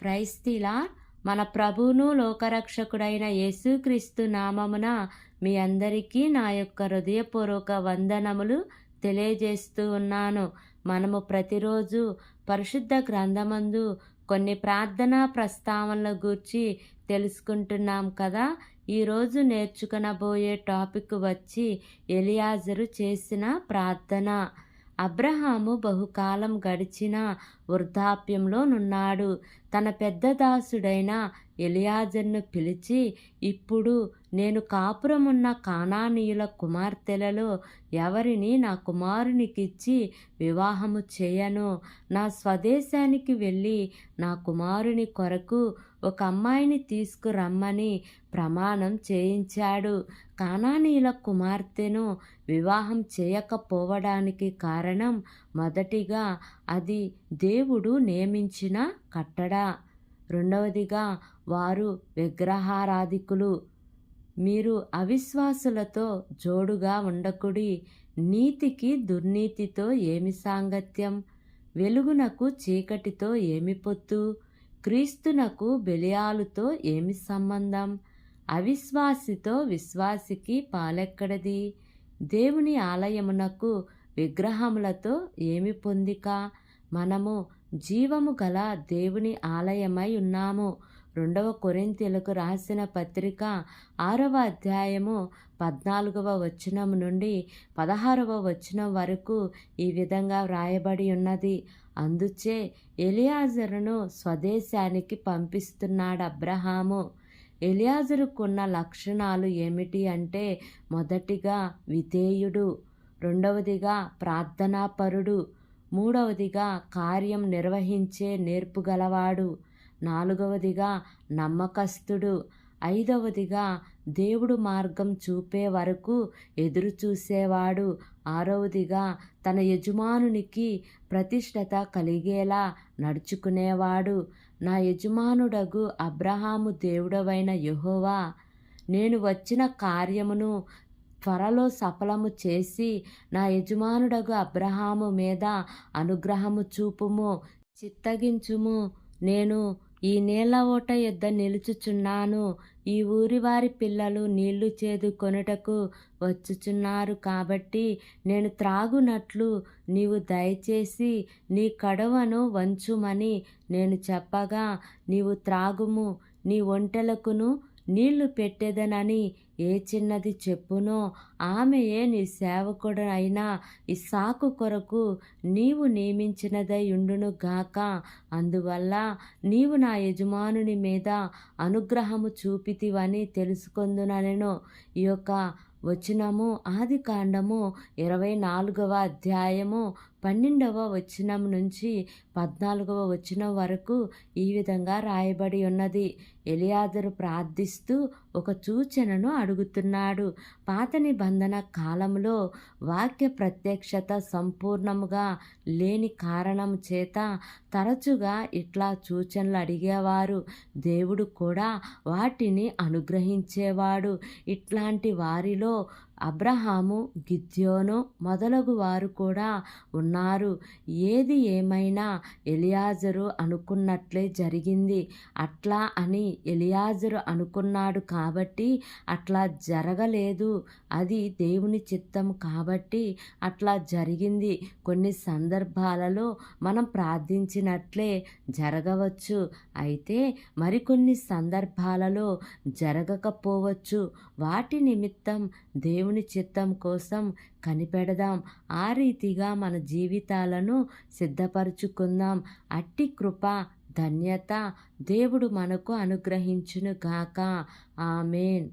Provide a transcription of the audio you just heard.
క్రైస్తిలా మన ప్రభువును లోకరక్షకుడైన యేసుక్రీస్తు నామమున మీ అందరికీ నా యొక్క హృదయపూర్వక వందనములు తెలియజేస్తూ ఉన్నాను. మనము ప్రతిరోజు పరిశుద్ధ గ్రంథమందు కొన్ని ప్రార్థనా ప్రస్తావనల గూర్చి తెలుసుకుంటున్నాం కదా. ఈరోజు నేర్చుకునబోయే టాపిక్ వచ్చి ఎలియాజరు చేసిన ప్రార్థన. అబ్రహాము బహుకాలం గడిచిన వృద్ధాప్యంలోనున్నాడు. తన పెద్ద దాసుడైన ఎలియాజర్ను పిలిచి ఇప్పుడు నేను కాపురమున్న కానానీయుల కుమార్తెలలో ఎవరిని నా కుమారునికిచ్చి వివాహము చేయను? నా స్వదేశానికి వెళ్ళి నా కుమారుని కొరకు ఒక అమ్మాయిని తీసుకురమ్మని ప్రమాణం చేయించాడు. కానానీయుల కుమార్తెను వివాహం చేయకపోవడానికి కారణం మొదటిగా అది దేవుడు నియమించిన కట్టడ. రెండవదిగా వారు విగ్రహారాధికులు. మీరు అవిశ్వాసులతో జోడుగా ఉండకుడి నీతికి దుర్నీతితో ఏమి సాంగత్యం? వెలుగునకు చీకటితో ఏమి పొత్తు? క్రీస్తునకు బెలియాలుతో ఏమి సంబంధం? అవిశ్వాసితో విశ్వాసికి పాలెక్కడది? దేవుని ఆలయమునకు విగ్రహములతో ఏమి పొందిక? మనము జీవము గల దేవుని ఆలయమై ఉన్నాము. రెండవ కొరింతలకు రాసిన పత్రిక ఆరవ అధ్యాయము పద్నాలుగవ వచనం నుండి పదహారవ వచనం వరకు ఈ విధంగా వ్రాయబడి ఉన్నది. అందుచే ఎలియాజరును స్వదేశానికి పంపిస్తున్నాడు అబ్రహాము. ఎలియాజరుకున్న లక్షణాలు ఏమిటి అంటే మొదటిగా విధేయుడు రెండవదిగా ప్రార్థనాపరుడు మూడవదిగా కార్యం నిర్వహించే నేర్పుగలవాడు నాలుగవదిగా నమ్మకస్తుడు. ఐదవదిగా దేవుడు మార్గం చూపే వరకు ఎదురు చూసేవాడు. ఆరవదిగా తన యజమానునికి ప్రతిష్టత కలిగేలా నడుచుకునేవాడు. నా యజమానుడగు అబ్రహాము దేవుడవైన యహోవా నేను వచ్చిన కార్యమును త్వరలో సఫలము చేసి నా యజమానుడగు అబ్రహాము మీద అనుగ్రహము చూపుము చిత్తగించుము. నేను ఈ నీళ్ళ ఓట యొద్ద నిలుచుచున్నాను. ఈ ఊరి వారి పిల్లలు నీళ్ళు చేదు కొనుటకు వచ్చుచున్నారు కాబట్టి నేను త్రాగునట్లు నీవు దయచేసి నీ కడవను వంచుమని నేను చెప్పగా నీవు త్రాగుము నీ ఒంటెలకును నీళ్ళు పెట్టేదనని ఏ చిన్నది చెప్పునో ఆమెయే నీ సేవకుడు అయినా ఇసాకు కొరకు నీవు నియమించినదై ఉండును గాక. అందువల్ల నీవు నా యజమానుని మీద అనుగ్రహము చూపితివని తెలుసుకొందుననెను. ఈ యొక్క వచనము ఆది కాండము ఇరవై నాలుగవ అధ్యాయము పన్నెండవ వచనం నుంచి పద్నాలుగవ వచనం వరకు ఈ విధంగా రాయబడి ఉన్నది. ఎలియాదరు ప్రార్థిస్తూ ఒక సూచనను అడుగుతున్నాడు. పాత నిబంధన కాలంలో వాక్య ప్రత్యక్షత సంపూర్ణముగా లేని కారణం చేత తరచుగా ఇట్లా సూచనలు అడిగేవారు. దేవుడు కూడా వాటిని అనుగ్రహించేవాడు. ఇట్లాంటి వారిలో అబ్రహాము గిద్యోను మొదలగు వారు కూడా ఉన్నారు. ఏది ఏమైనా ఎలియాజరు అనుకున్నట్లే జరిగింది. అట్లా అని ఎలియాజరు అనుకున్నాడు కాబట్టి అట్లా జరగలేదు. అది దేవుని చిత్తం కాబట్టి అట్లా జరిగింది. కొన్ని సందర్భాలలో మనం ప్రార్థించినట్లే జరగవచ్చు. అయితే మరికొన్ని సందర్భాలలో జరగకపోవచ్చు. వాటి నిమిత్తం దేవుని దేవుని చిత్తం కోసం కనిపెడదాం. ఆ రీతిగా మన జీవితాలను సిద్ధపరచుకుందాం. అట్టి కృప ధన్యత దేవుడు మనకు అనుగ్రహించును గాక. ఆమెన్.